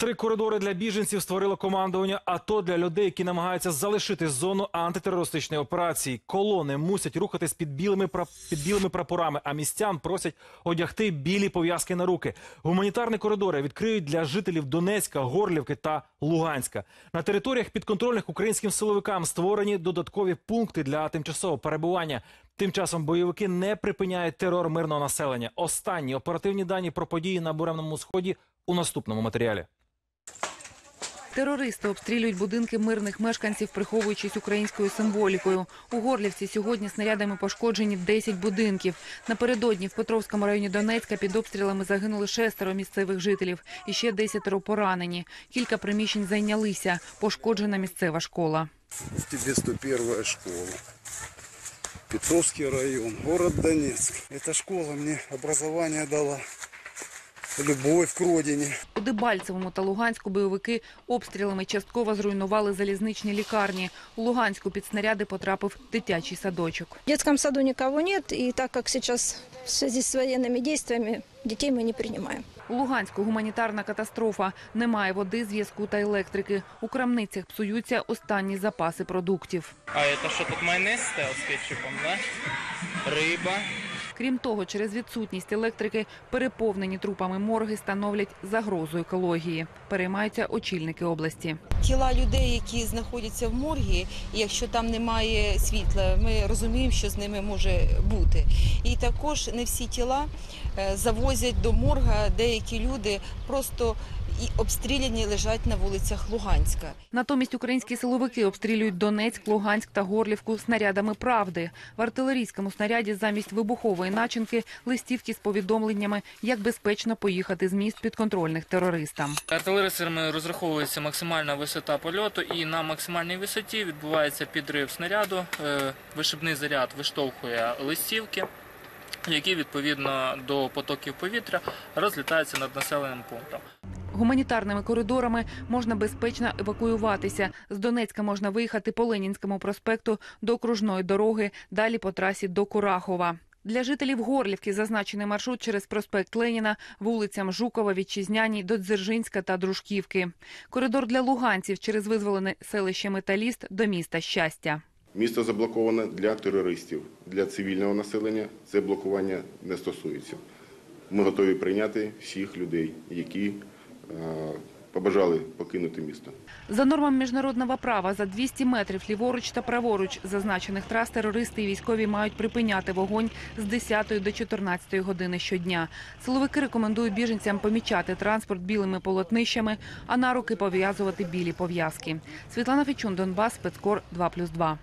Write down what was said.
Три коридори для біженців створило командування АТО для людей, які намагаються залишити зону антитерористичної операції. Колони мусять рухатись під білими пра- під білими прапорами, а містян просять одягти білі пов'язки на руки. Гуманітарні коридори відкриють для жителів Донецька, Горлівки та Луганська. На територіях підконтрольних українським силовикам створені додаткові пункти для тимчасового перебування. Тим часом бойовики не припиняють терор мирного населення. Останні оперативні дані про події на буремному сході у наступному матеріалі. Терористи обстрілюють будинки мирних мешканців, приховуючись українською символікою. У Горлівці сьогодні снарядами пошкоджені 10 будинків. Напередодні в Петровському районі Донецька під обстрілами загинули шестеро місцевих жителів і ще десятеро поранені. Кілька приміщень зайнялися. Пошкоджена місцева школа. в тебе 101 школа. Петровский район, город Донецк. Эта школа мне образование дала, любовь к родине. У Дебальцевому та Луганську бойовики обстрілами частково зруйнували залізничні лікарні. У Луганську під снаряди потрапив дитячий садочок. В детском саду никого нет, и так как сейчас в связи с военными действиями детей мы не принимаем. У Луганську гуманітарна катастрофа. Немає води, зв'язку та електрики. У крамницях псуються останні запаси продуктів. А это что, тут майонез стоял с кетчупом, да? Рыба. Крім того, через відсутність електрики переповнені трупами морги становлять загрозу екології. Переймаються очільники області. тіла людей, які знаходяться в моргі, і якщо там немає світла, ми розуміємо, що з ними може бути. І також не всі тіла е, завозять до морга. Деякі люди просто і обстріляні лежать на вулицях Луганська. Натомість українські силовики обстрілюють Донецьк, Луганськ та Горлівку снарядами правди. В артилерійському снаряді замість вибухової начинки листівки з повідомленнями, як безпечно поїхати з міст підконтрольних терористам. Артилеристами розраховується максимальна висота польоту, і на максимальній висоті відбувається підрив снаряду. Е, Вишибний заряд виштовхує листівки, які відповідно до потоків повітря розлітаються над населеним пунктом. Гуманітарними коридорами можна безпечно евакуюватися. З Донецька можна виїхати по Ленінському проспекту до окружної дороги, далі по трасі до Курахова. Для жителів Горлівки зазначений маршрут через проспект Леніна, вулицям Жукова, Вітчизняній, до Дзержинська та Дружківки. Коридор для луганців через визволене селище Металіст до міста Щастя. Місто заблоковане для терористів. Для цивільного населення це блокування не стосується. Ми готові прийняти всіх людей, які е, побажали покинути місто. За нормами міжнародного права за 200 метрів ліворуч та праворуч зазначених трас терористи і військові мають припиняти вогонь з 10 до 14 години щодня. Силовики рекомендують біженцям помічати транспорт білими полотнищами, а на руки пов'язувати білі пов'язки. Світлана Фічун, Донбас, спецкор 2+,2.